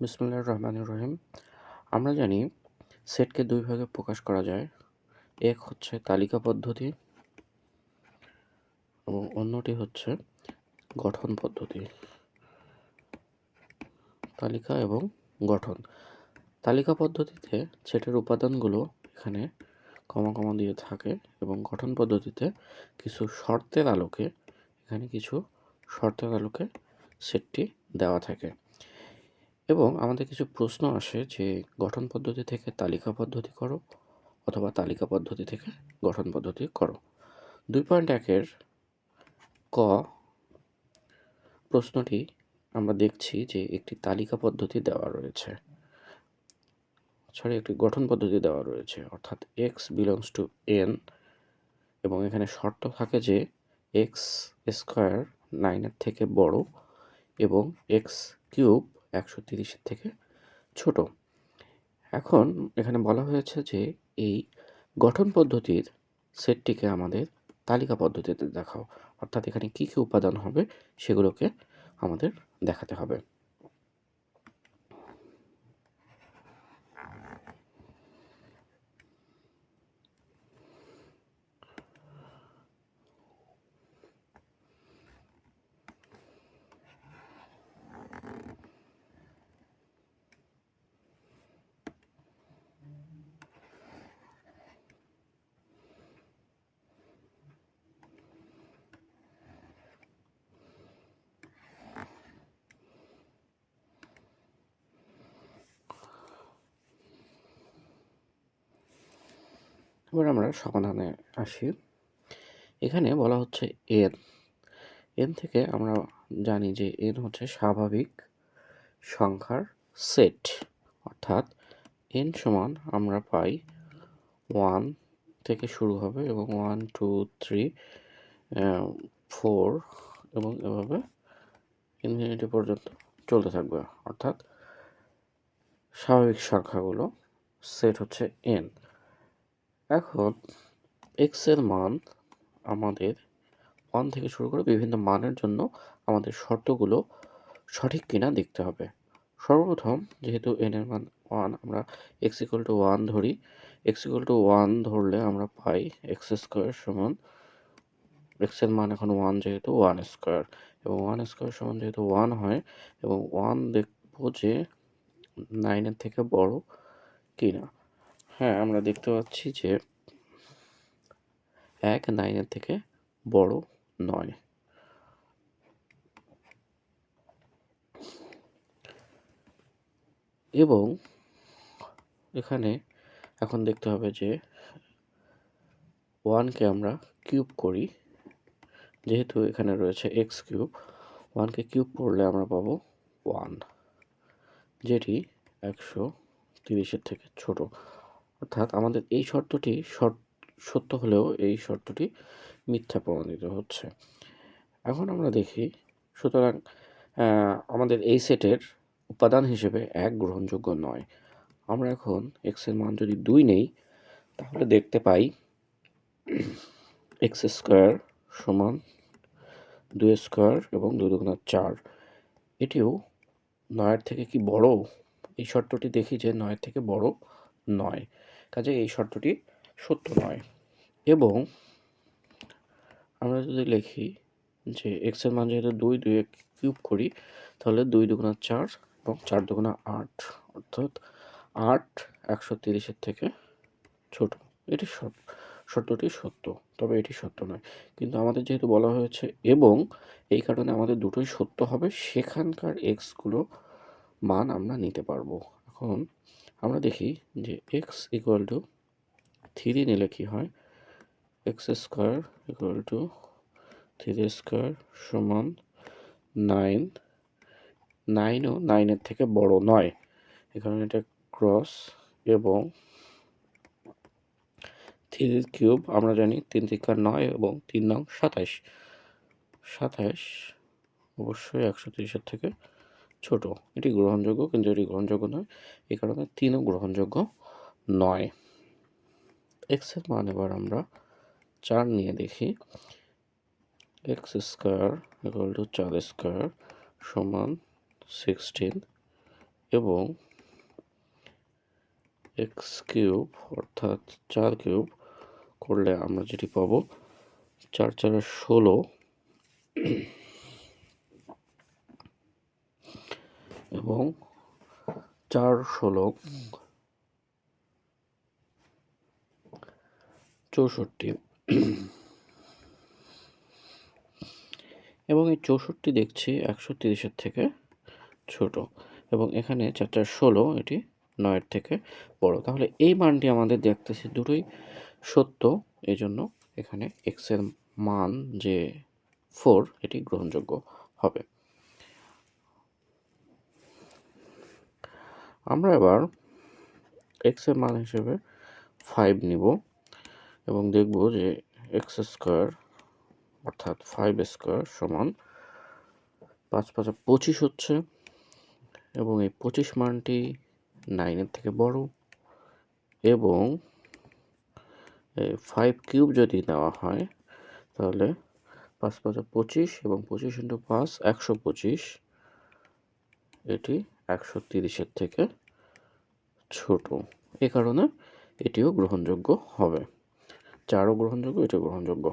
বিসমুল্লাহ রহমান রহিম। আমরা জানি সেটকে দুই ভাগে প্রকাশ করা যায়। এক হচ্ছে তালিকা পদ্ধতি এবং অন্যটি হচ্ছে গঠন পদ্ধতি। তালিকা এবং গঠন। তালিকা পদ্ধতিতে সেটের উপাদানগুলো এখানে কমা কমা দিয়ে থাকে এবং গঠন পদ্ধতিতে কিছু শর্তের আলোকে এখানে কিছু শর্তের আলোকে সেটটি দেওয়া থাকে। এবং আমাদের কিছু প্রশ্ন আসে যে, গঠন পদ্ধতি থেকে তালিকা পদ্ধতি করো অথবা তালিকা পদ্ধতি থেকে গঠন পদ্ধতি করো। দুই পয়েন্ট একের ক প্রশ্নটি আমরা দেখছি যে, একটি তালিকা পদ্ধতি দেওয়া রয়েছে। সরি একটি গঠন পদ্ধতি দেওয়া রয়েছে। অর্থাৎ এক্স বিলংস টু এন এবং এখানে শর্ত থাকে যে এক্স স্কোয়ার নাইনের থেকে বড় এবং এক্স কিউব একশো তিরিশের থেকে ছোট। এখন এখানে বলা হয়েছে যে এই গঠন পদ্ধতির সেটটিকে আমাদের তালিকা পদ্ধতিতে দেখাও। অর্থাৎ এখানে কী কী উপাদান হবে সেগুলোকে আমাদের দেখাতে হবে। এবার আমরা সমাধানে আসি। এখানে বলা হচ্ছে এন এন থেকে আমরা জানি যে এন হচ্ছে স্বাভাবিক সংখ্যার সেট। অর্থাৎ এন সমান আমরা পাই ওয়ান থেকে শুরু হবে এবং ওয়ান টু থ্রি ফোর এবং এভাবে ইনফিনিটি পর্যন্ত চলতে থাকবে। অর্থাৎ স্বাভাবিক সংখ্যাগুলো সেট হচ্ছে এন এখন এক্সের মান আমাদের ওয়ান থেকে শুরু করে বিভিন্ন মানের জন্য আমাদের শর্তগুলো সঠিক কিনা দেখতে হবে। সর্বপ্রথম যেহেতু এন এর মান ওয়ান আমরা এক্স ইকুয়াল টু ওয়ান ধরি। এক্স ইকুয়াল টু ওয়ান ধরলে আমরা পাই এক্স স্কোয়ার সমান এক্সের মান এখন ওয়ান যেহেতু ওয়ান স্কোয়ার এবং ওয়ান স্কোয়ার সমান যেহেতু ওয়ান হয়, এবং ওয়ান দেখব যে নাইনের থেকে বড় কিনা। হ্যাঁ আমরা দেখতে পাচ্ছি যে এক নাইনের থেকে বড় নয়। এবং এখানে এখন দেখতে হবে যে ওয়ানকে আমরা কিউব করি। যেহেতু এখানে রয়েছে এক্স কিউব ওয়ানকে কিউব করলে আমরা পাবো ওয়ান যেটি একশো তিরিশের থেকে ছোট। অর্থাৎ আমাদের এই শর্তটি সত্য হলেও এই শর্তটি মিথ্যা প্রমাণিত হচ্ছে। এখন আমরা দেখি, সুতরাং আমাদের এই সেটের উপাদান হিসেবে এক গ্রহণযোগ্য নয়। আমরা এখন এক্সের মান যদি দুই নেই, তাহলে দেখতে পাই এক্স স্কোয়ার সমান দুই স্কোয়ার এবং দুই দুগুণা চার। এটিও নয়ের থেকে কি বড়? এই শর্তটি দেখি যে নয়ের থেকে বড় নয়। কাজে এই শর্তটি সত্য নয়। এবং আমরা যদি লিখি যে এক্সের মান যেহেতু দুই দুই এক কিউব করি, তাহলে দুই দুগুণা চার এবং চার দুগুণা আট, অর্থাৎ আট একশো তিরিশের থেকে ছোট। এটি শর্তটি সত্য, তবে এটি সত্য নয়। কিন্তু আমাদের যেহেতু বলা হয়েছে এবং এই কারণে আমাদের দুটোই সত্য হবে, সেখানকার এক্সগুলো মান আমরা নিতে পারব। এখন আমরা দেখি যে এক্স ইকুয়াল টু থ্রি নিলে কী হয়? X square equal to three square সমান নাইন নাইনও নাইনের থেকে বড় নয়। এখানে এটা ক্রস এবং থ্রির কিউব আমরা জানি তিন তিকা নয় এবং তিন নং সাতাইশ। সাতাইশ অবশ্যই একশো তিরিশের থেকে ছোট। এটি গ্রহণযোগ্য, কিন্তু এটি গ্রহণযোগ্য নয়। এই কারণে তিনও গ্রহণযোগ্য নয়। এক্স এক্সের মান এবার আমরা চার নিয়ে দেখি। এক্স স্কোয়ার ইকুয়াল টু চার স্কোয়ার সমান সিক্সটিন এবং এক্স কিউব অর্থাৎ চার কিউব করলে আমরা যেটি পাবো, চার চারের ষোলো এবং চার ষোলো চৌষট্টি। এবং এই চৌষট্টি দেখছি একশো তিরিশের থেকে ছোট এবং এখানে চার চার ষোলো, এটি নয়ের থেকে বড়। তাহলে এই মানটি আমাদের দেখতেছি দুটোই সত্য এই জন্য এখানে এক্সের মান যে ফোর এটি গ্রহণযোগ্য হবে। আমরা এবার এক্সের মান হিসেবে ফাইভ নিব এবং দেখব যে এক্স স্কোয়ার অর্থাৎ ফাইভ স্কোয়ার সমান পাঁচ পাঁচা পঁচিশ হচ্ছে এবং এই পঁচিশ মানটি নাইনের থেকে বড় এবং ফাইভ কিউব যদি নেওয়া হয়, তাহলে পাঁচ পাঁচা পঁচিশ এবং পঁচিশ ইন্টু পাঁচ একশো পঁচিশ, এটি একশো তিরিশের থেকে ছোট। এ কারণে এটিও গ্রহণযোগ্য হবে। চারও গ্রহণযোগ্য, এটিও গ্রহণযোগ্য।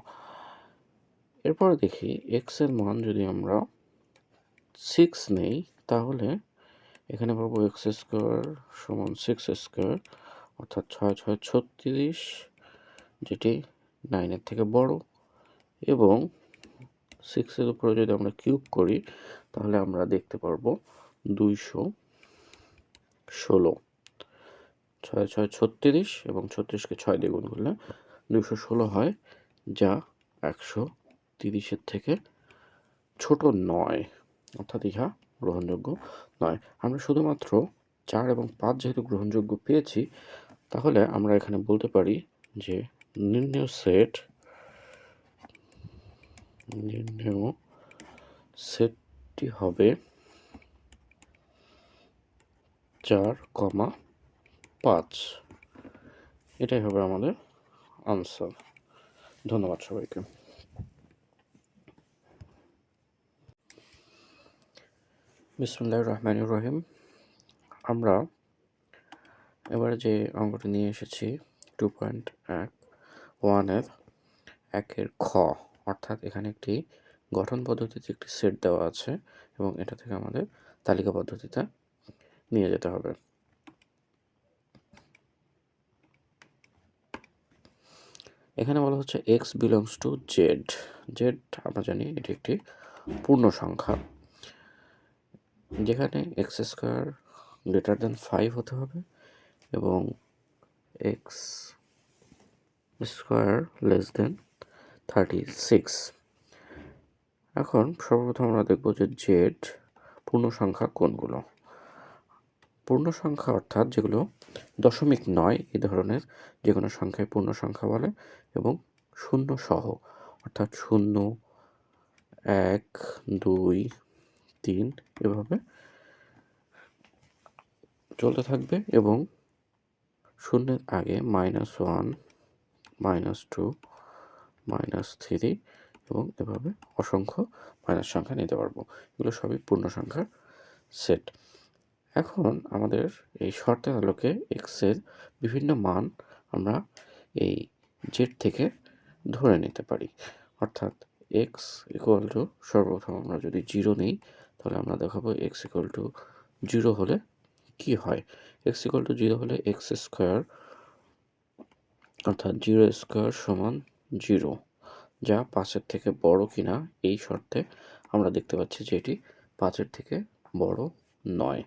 এরপর দেখি এক্সের মান যদি আমরা সিক্স নেই, তাহলে এখানে পাবো এক্স স্কোয়ার সমান সিক্স স্কোয়ার অর্থাৎ ছয় ছয় ছত্রিশ, যেটি নাইনের থেকে বড়। এবং সিক্সের উপরে যদি আমরা কিউব করি, তাহলে আমরা দেখতে পারব দুইশো ষোলো। ছয় ছয়, ছত্রিশ এবং ছত্রিশকে ছয় দিয়ে গুণ করলে দুশো ষোলো হয়, যা একশো তিরিশের থেকে ছোট নয়। অর্থাৎ ইহা গ্রহণযোগ্য নয়। আমরা শুধুমাত্র চার এবং পাঁচ যেহেতু গ্রহণযোগ্য পেয়েছি, তাহলে আমরা এখানে বলতে পারি যে নির্ণয় সেট, নির্ণয় সেটটি হবে চার কমা পাঁচ। এটাই হবে আমাদের আনসার ধন্যবাদ সবাইকে। বিসমুল্লাহ রহমান রহিম। আমরা এবারে যে অঙ্কটি নিয়ে এসেছি টু পয়েন্ট এক ওয়ানের একের খ, অর্থাৎ এখানে একটি গঠন পদ্ধতিতে একটি সেট দেওয়া আছে এবং এটা থেকে আমাদের তালিকা পদ্ধতিতে নিয়ে যেতে হবে। এখানে বলা হচ্ছে x belongs to Z Z আমরা জানি এটি একটি পূর্ণ সংখ্যা। যেখানে x square greater than five হতে হবে এবং x square less than thirty six এখন সর্বপ্রথম আমরা দেখব যে জেড পূর্ণ সংখ্যা কোনগুলো? পূর্ণ সংখ্যা অর্থাৎ যেগুলো দশমিক নয় এই ধরনের যে কোনো সংখ্যায় পূর্ণ সংখ্যা বলে এবং শূন্য সহ, অর্থাৎ শূন্য, এক, দুই, তিন এভাবে চলতে থাকবে এবং শূন্যের আগে minus one minus two minus three এবং এভাবে অসংখ্য মাইনাস সংখ্যা নিতে পারব। এগুলো সবই পূর্ণ সংখ্যার সেট এখন আমাদের এই শর্তের আলোকে এক্সের বিভিন্ন মান আমরা এই জেড থেকে ধরে নিতে পারি। অর্থাৎ এক্স ইকুয়াল টু সর্বপ্রথম আমরা যদি জিরো নিই, তাহলে আমরা দেখাবো এক্স ইকুয়াল টু জিরো হলে কি হয়? এক্স ইকুয়াল টু জিরো হলে এক্স স্কোয়ার অর্থাৎ জিরো স্কোয়ার সমান জিরো যা পাঁচের থেকে বড় কিনা এই শর্তে আমরা দেখতে পাচ্ছি যে এটি পাঁচের থেকে বড় নয়।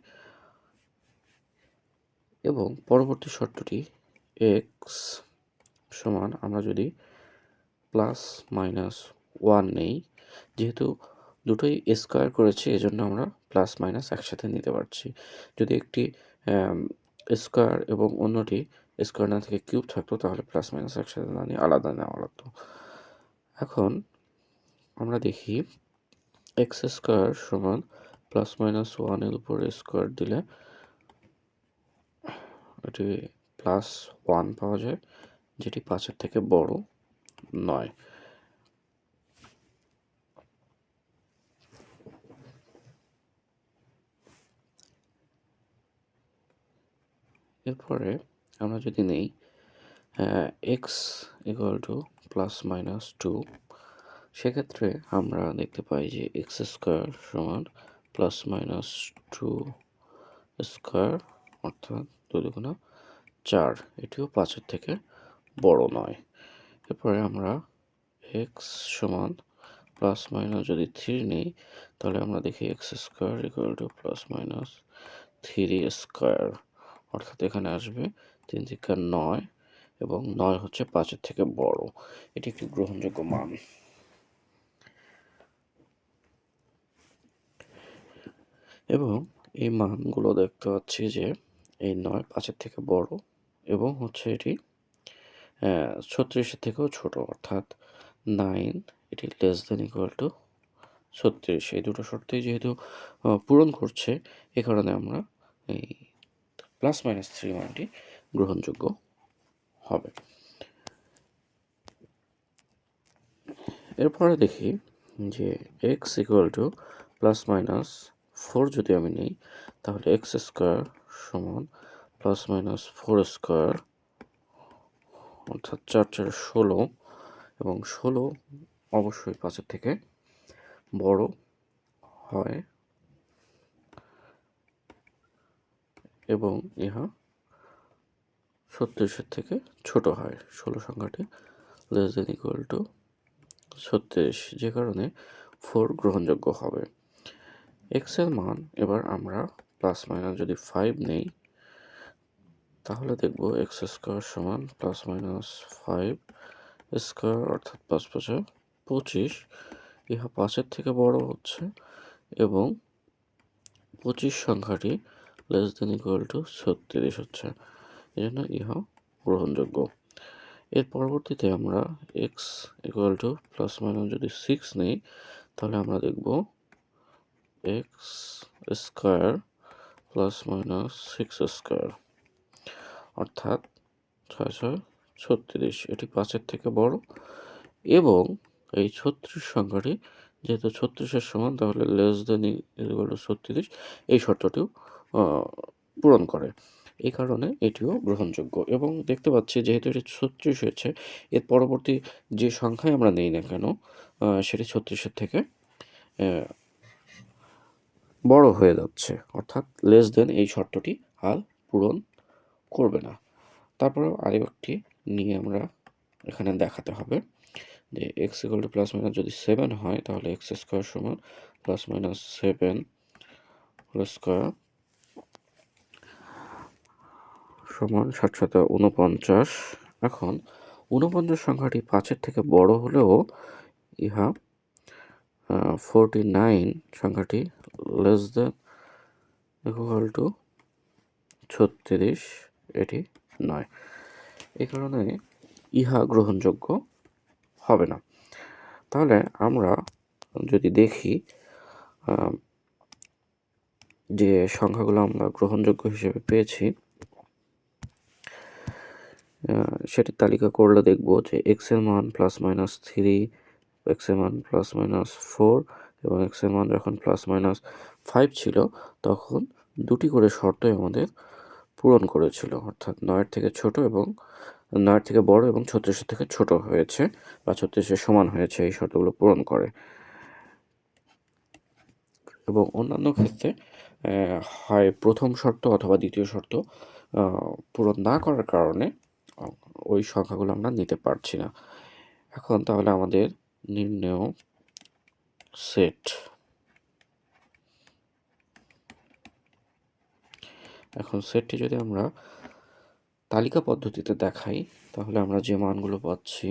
এবং পরবর্তী শর্তটি এক্স সমান আমরা যদি প্লাস মাইনাস ওয়ান নেই, যেহেতু দুটোই স্কোয়ার করেছি, এজন্য আমরা প্লাস মাইনাস একসাথে নিতে পারছি। যদি একটি স্কোয়ার এবং অন্যটি স্কোয়ার না থেকে কিউব থাকতো, তাহলে প্লাস মাইনাস একসাথে না নিয়ে আলাদা নেওয়া লাগতো। এখন আমরা দেখি এক্স স্কোয়ার সমান প্লাস মাইনাস ওয়ানের উপরে স্কোয়ার দিলে এটি প্লাস ওয়ান পাওয়া যায়, যেটি পাঁচের থেকে বড় নয়। এরপরে আমরা যদি নেই x equal to plus minus two সেক্ষেত্রে আমরা দেখতে পাই যে এক্স স্কোয়ার সমান প্লাস মাইনাস টু স্কোয়ার অর্থাৎ দুই চার। এটিও পাঁচের থেকে বড় নয়। এরপরে আমরা এক্স সমান প্লাস মাইনাস যদি থ্রি নিই, তাহলে আমরা দেখি x square equal to plus minus three square অর্থাৎ এখানে আসবে তিন থেকে নয় এবং নয় হচ্ছে পাঁচের থেকে বড়। এটি একটি গ্রহণযোগ্য মান। এবং এই মানগুলো দেখতে পাচ্ছি যে এই নয়, পাঁচের থেকে বড় এবং হচ্ছে এটি ছত্রিশের থেকেও ছোট, অর্থাৎ নাইন এটি লেস দেন ইকুয়াল টু ছত্রিশ। এই দুটো শর্তেই যেহেতু পূরণ করছে, এ কারণে আমরা এই প্লাস মাইনাস থ্রি মানটি গ্রহণযোগ্য হবে। এরপরে দেখি যে x equal to plus minus four যদি আমি নিই, তাহলে এক্স স্কোয়ার সমান প্লাস মাইনাস ফোর স্কোয়ার, অর্থাৎ চার চার ষোলো, এবং ষোলো অবশ্যই পাঁচের থেকে বড় হয়। এবং ইহা ছত্রিশের থেকে ছোট হয়, ষোলো সংখ্যাটি লেস দেন ইকুয়াল টু ছত্রিশ, যে কারণে ফোর গ্রহণযোগ্য হবে। এক্সের মান, এবার আমরা প্লাস মাইনাস যদি ফাইভ নেই, তাহলে দেখব এক্স স্কোয়ার সমান প্লাস মাইনাস ফাইভ স্কোয়ার অর্থাৎ পাঁচ পাঁচে পঁচিশ। ইহা পাঁচের থেকে বড় হচ্ছে এবং পঁচিশ সংখ্যাটি লেস দেন ইকুয়াল টু ছত্রিশ হচ্ছে। এই জন্য ইহা গ্রহণযোগ্য। এর পরবর্তীতে আমরা x equal to plus minus যদি সিক্স নিই, তাহলে আমরা দেখব x square plus minus six square অর্থাৎ ছয় ছয় ছত্রিশ। এটি পাঁচের থেকে বড়। এবং এই ছত্রিশ সংখ্যাটি যেহেতু ছত্রিশের সমান, তাহলে লেস দেন ইকুয়াল টু ছত্রিশ, এই শর্তটিও পূরণ করে। এই কারণে এটিও গ্রহণযোগ্য। এবং দেখতে পাচ্ছি যেহেতু এটি ছত্রিশ হয়েছে, এর পরবর্তী যে সংখ্যায় আমরা নেই না কেন সেটি ছত্রিশের থেকে বড় হয়ে যাচ্ছে। অর্থাৎ লেস দেন এই শর্তটি আর পূরণ করবে না। তারপরেও আরেকটি নিয়ে আমরা এখানে দেখাতে হবে যে x equal to plus minus যদি সেভেন হয়, তাহলে এক্স স্কোয়ার সমান plus minus seven whole square সমান ষাট শত উনপঞ্চাশ এখন উনপঞ্চাশ সংখ্যাটি পাঁচের থেকে বড় হলেও ইহা ফোরটি নাইন সংখ্যাটি লেস দেন ইকুয়াল টু ছত্রিশ, এটি নয়। এই কারণে ইহা গ্রহণযোগ্য হবে না। তাহলে আমরা যদি দেখি যে সংখ্যাগুলো আমরা গ্রহণযোগ্য হিসেবে পেয়েছি সেটির তালিকা করলে দেখব যে এক্সের মান প্লাস মাইনাস থ্রি এক্সের মান প্লাস মাইনাস ফোর এবং এক্সের মান যখন প্লাস মাইনাস ফাইভ ছিল, তখন দুটি করে শর্তই আমাদের পূরণ করেছিল। অর্থাৎ নয়ের থেকে ছোট এবং নয়ের থেকে বড় এবং ছত্রিশের থেকে ছোট হয়েছে বা ছত্রিশের সমান হয়েছে, এই শর্তগুলো পূরণ করে। এবং অন্যান্য ক্ষেত্রে হয় প্রথম শর্ত অথবা দ্বিতীয় শর্ত পূরণ না করার কারণে ওই সংখ্যাগুলো আমরা নিতে পারছি না। এখন তাহলে আমাদের নির্ণয় সেট। এখন সেটটি যদি আমরা তালিকা পদ্ধতিতে দেখাই, তাহলে আমরা যে মানগুলো পাচ্ছি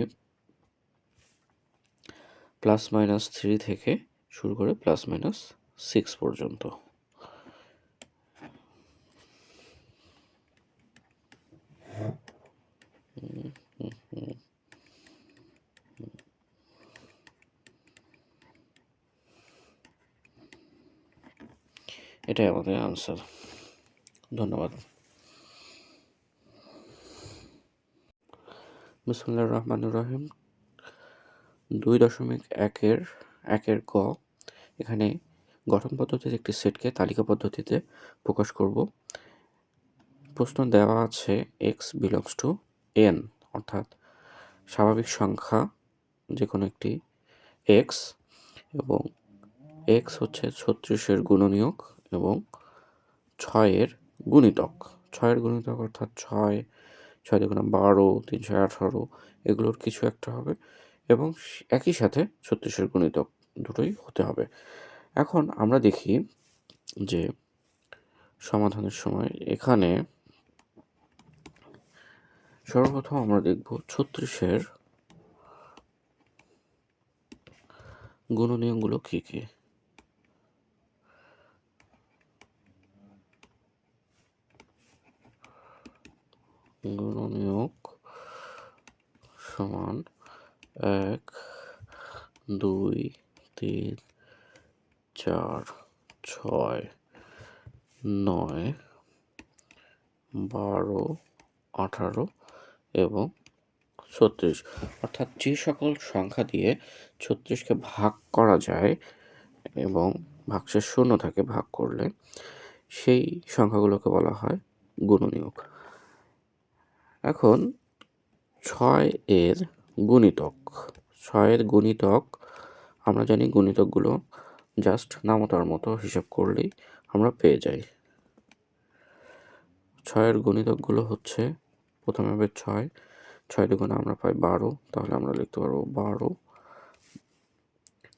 প্লাস মাইনাস থ্রি থেকে শুরু করে প্লাস মাইনাস সিক্স পর্যন্ত। এটাই আমাদের আনসার ধন্যবাদ। বিসমুল্লাহ রহমানুর রহিম। দুই দশমিক একের একের ক এখানে গঠন পদ্ধতিতে একটি সেটকে তালিকা পদ্ধতিতে প্রকাশ করব। প্রশ্ন দেওয়া আছে এক্স বিলংস টু এন অর্থাৎ স্বাভাবিক সংখ্যা যে কোনো একটি এক্স এবং এক্স হচ্ছে ছত্রিশের গুণনীয়ক। এবং ছয়ের গুণিতক। ছয়ের গুণিতক অর্থাৎ ছয় ছয় দুগুণে বারো তিনশো আঠারো, এগুলোর কিছু একটা হবে এবং একই সাথে ছত্রিশের গুণিতক দুটোই হতে হবে। এখন আমরা দেখি যে সমাধানের সময় এখানে সর্বপ্রথম আমরা দেখব ছত্রিশের গুণনীয়কগুলো কী কী? গুণনীয়ক সমান এক, দুই, তিন, চার, ছয়, নয়, বারো, আঠারো এবং ছত্রিশ। অর্থাৎ যে সকল সংখ্যা দিয়ে ছত্রিশকে ভাগ করা যায় এবং ভাগশেষ শূন্য থাকে ভাগ করলে, সেই সংখ্যাগুলোকে বলা হয় গুণনীয়ক। এখন ছয় এর গুণিতক ছয়ের গুণিতক, আমরা জানি গুণিতকগুলো জাস্ট নামতার মতো হিসাব করলেই আমরা পেয়ে যাই। ছয়ের গুণিতকগুলো হচ্ছে, প্রথমে হবে ছয় ছয় দুগুণে আমরা পাই বারো, তাহলে আমরা লিখতে পারব বারো,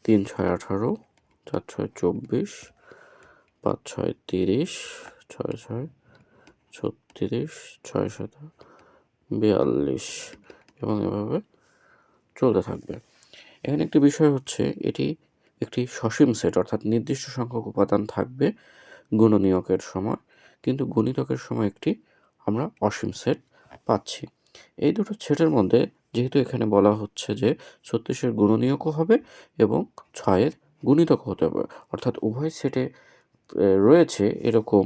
তিন ছয় আঠারো, চার ছয় চব্বিশ, পাঁচ ছয় তিরিশ, ছয় ছয় ছত্রিশ, ছয় শত বিয়াল্লিশ এবং এভাবে চলতে থাকবে। এখানে একটি বিষয় হচ্ছে, এটি একটি সসীম সেট, অর্থাৎ নির্দিষ্ট সংখ্যক উপাদান থাকবে গুণনীয়কের সময়, কিন্তু গুণিতকের সময় একটি আমরা অসীম সেট পাচ্ছি। এই দুটো সেটের মধ্যে যেহেতু এখানে বলা হচ্ছে যে ছত্রিশের গুণনীয়কও হবে এবং ছয়ের গুণিতক হতে হবে, অর্থাৎ উভয় সেটে রয়েছে এরকম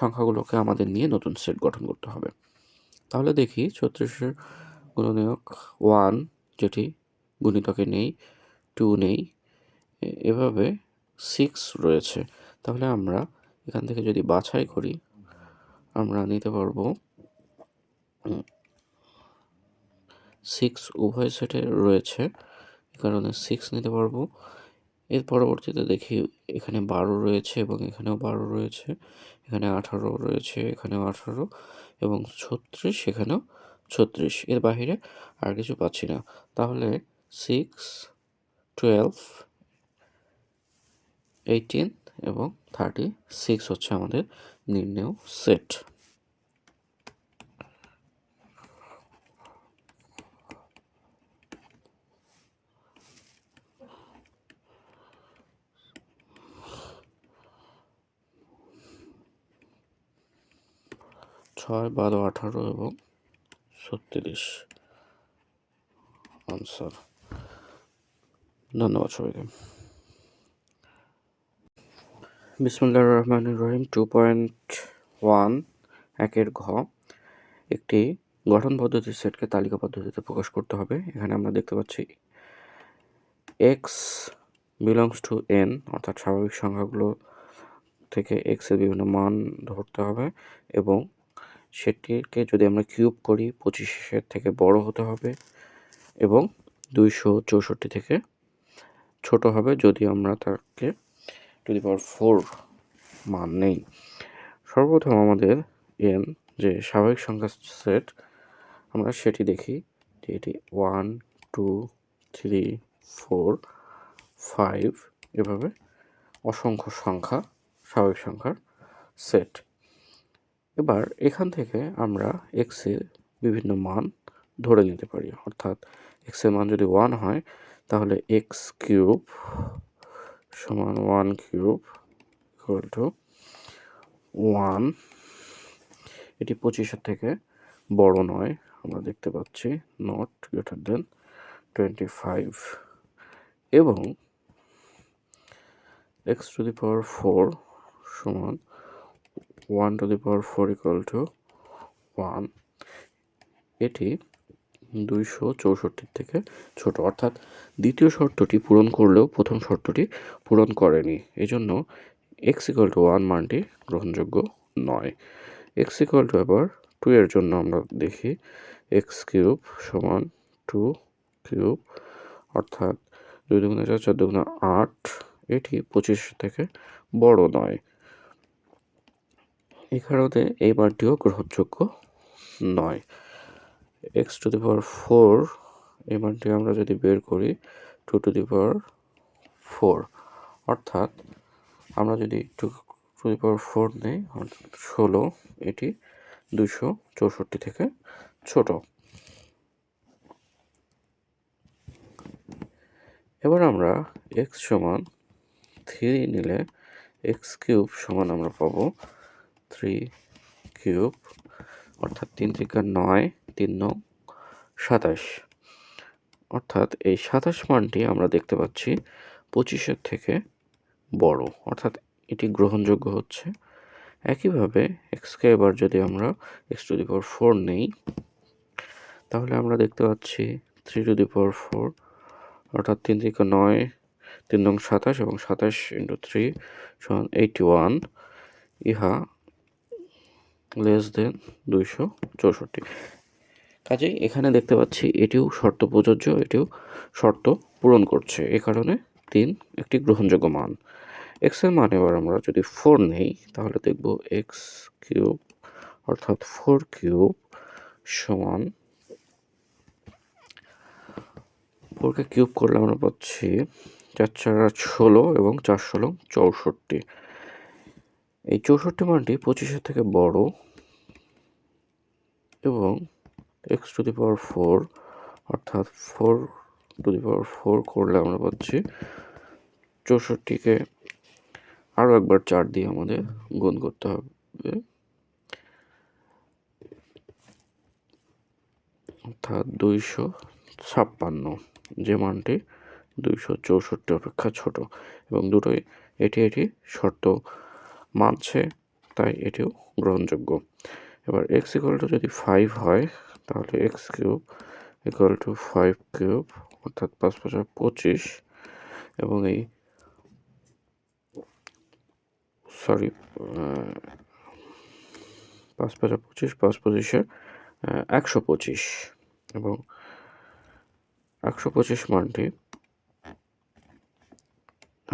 সংখ্যাগুলোকে আমাদের নিয়ে নতুন সেট গঠন করতে হবে। তাহলে দেখি ছত্রিশের গুণনীয়ক ওয়ান যেটি গুণিতকে নেই, টু নেই এভাবে সিক্স রয়েছে। তাহলে আমরা এখান থেকে যদি বাছাই করি, আমরা নিতে পারব সিক্স উভয় সেটে রয়েছে। কারণে সিক্স নিতে পারব। এর পরবর্তীতে দেখি এখানে বারো রয়েছে এবং এখানেও বারো রয়েছে, এখানে আঠারো রয়েছে, এখানেও আঠারো এবং ছত্রিশ, এখানেও ছত্রিশ। এর বাহিরে আর কিছু পাচ্ছি না। তাহলে সিক্স টুয়েলভ এইটিন এবং থার্টি সিক্স হচ্ছে আমাদের নির্ণয় সেট ছয়, বারো, আঠারো এবং ছত্রিশ। আনসার ধন্যবাদ সবাইকে। বিসমুল্লাহ রহমান রহিম টু পয়েন্ট ওয়ান একের ঘ। একটি গঠন পদ্ধতির সেটকে তালিকা পদ্ধতিতে প্রকাশ করতে হবে। এখানে আমরা দেখতে পাচ্ছি এক্স বিলংস টু এন অর্থাৎ স্বাভাবিক সংখ্যাগুলো থেকে এক্সের বিভিন্ন মান ধরতে হবে এবং সেটিকে যদি আমরা কিউব করি, পঁচিশের থেকে বড় হতে হবে এবং দুইশো চৌষট্টি থেকে ছোট হবে যদি আমরা তাকে টু দি পাওয়ার ফোর মান নেই। সর্বপ্রথম আমাদের এন যে স্বাভাবিক সংখ্যা সেট আমরা সেটি দেখি যে এটি one two three four five এভাবে অসংখ্য সংখ্যা, স্বাভাবিক সংখ্যার সেট এবার এখান থেকে আমরা এক্সের বিভিন্ন মান ধরে নিতে পারি। অর্থাৎ এক্সের মান যদি ওয়ান হয়, তাহলে এক্স কিউব সমান one cube equal to one এটি পঁচিশের থেকে বড় নয়, আমরা দেখতে পাচ্ছি not greater than twenty five এবং x to the power four সমান one to the power four equal to one এটি দুইশো চৌষট্টির থেকে ছোট। অর্থাৎ দ্বিতীয় শর্তটি পূরণ করলেও প্রথম শর্তটি পূরণ করেনি। এজন্য এক্স ইকুয়াল টু ওয়ান মানটি গ্রহণযোগ্য নয়। ইকুয়াল টু এবার টু এর জন্য আমরা দেখি এক্স কিউব সমান টু কিউব অর্থাৎ দুই দুগুণে চার চার দুগুণে আট, এটি পঁচিশ থেকে বড় নয়। এই কারণে এই মানটিও গ্রহণযোগ্য নয়। X to the power four এই মানটি আমরা যদি বের করি two to the power four অর্থাৎ আমরা যদি two to the power four নেই ষোলো, এটি দুশো চৌষট্টি থেকে ছোট। এবার আমরা এক্স সমান থ্রি নিলে এক্স কিউব সমান আমরা পাবো থ্রি কিউব অর্থাৎ তিন থেকে নয়, তিন নং সাতাশ। অর্থাৎ এই সাতাশ মানটি আমরা দেখতে পাচ্ছি পঁচিশের থেকে বড়। অর্থাৎ এটি গ্রহণযোগ্য হচ্ছে। একইভাবে এক্সকে এবার যদি আমরা x to the power four নেই, তাহলে আমরা দেখতে পাচ্ছি three to the power four অর্থাৎ তিন থেকে নয়, তিন নং সাতাশ এবং সাতাশ ইন্টু থ্রি সমান এইটি ওয়ান ইহা লেস দেন দুইশো চৌষট্টি। কাজেই এখানে দেখতে পাচ্ছি এটিও শর্ত প্রযোজ্য, এটিও শর্ত পূরণ করছে। এ কারণে তিন একটি গ্রহণযোগ্য মান। এক্সের মান এবার আমরা যদি ফোর নেই, তাহলে দেখব এক্স কিউব অর্থাৎ ফোর কিউব সমান ফোরকে কিউব করলে আমরা পাচ্ছি চার চার ষোলো এবং চার ষোলো চৌষট্টি। এই চৌষট্টি মানটি পঁচিশের থেকে বড় এবং x to the power four অর্থাৎ four to the power four করলে আমরা পাচ্ছি চৌষট্টিকে আরও একবার চার দিয়ে আমাদের গুণ করতে হবে। অর্থাৎ দুইশো ছাপ্পান্ন, যে মানটি দুইশো চৌষট্টি অপেক্ষা ছোট এবং দুটোই এটি এটি শর্ত মানছে, তাই এটিও গ্রহণযোগ্য। এবার এক্স ইকুয়াল টু যদি ফাইভ হয়, তাহলে x cube equal to five cube অর্থাৎ পাঁচ পাঁচা পঁচিশ, এবং এই সরি পাঁচ পাঁচা পঁচিশ, পাঁচ পঁচিশে একশো পঁচিশ, এবং একশো পঁচিশ মানটি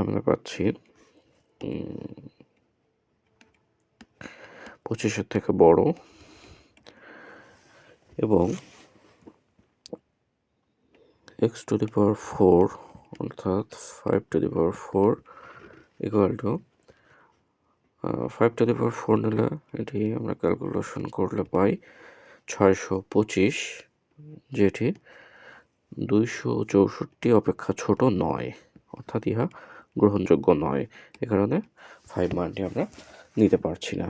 আমরা পাচ্ছি পঁচিশের থেকে বড় এবং x to the power four অর্থাৎ five to the power four equal to five to the power four নিলে এটি আমরা ক্যালকুলেশন করলে পাই ছয়শো পঁচিশ, যেটি দুইশো চৌষট্টি অপেক্ষা ছোট নয়, অর্থাৎ ইহা গ্রহণযোগ্য নয়। এ কারণে ফাইভ মানটি আমরা নিতে পারছি না।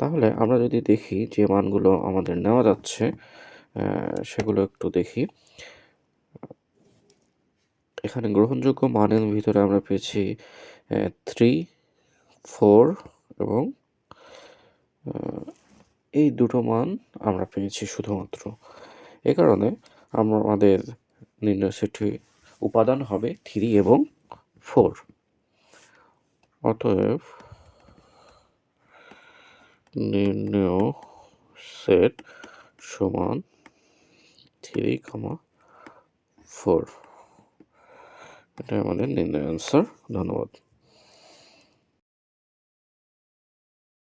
তাহলে আমরা যদি দেখি যে মানগুলো আমাদের নেওয়া যাচ্ছে সেগুলো একটু দেখি। এখানে গ্রহণযোগ্য মানের ভিতরে আমরা পেয়েছি থ্রি ফোর এবং এই দুটো মান আমরা পেয়েছি শুধুমাত্র। এ কারণে আমরা আমাদের নির্ণয় উপাদান হবে থ্রি এবং ফোর অতএব নির্ণয় সেট সমান থ্রি কমা ফোর। এটাই আমাদের নির্ণয় অ্যান্সার ধন্যবাদ।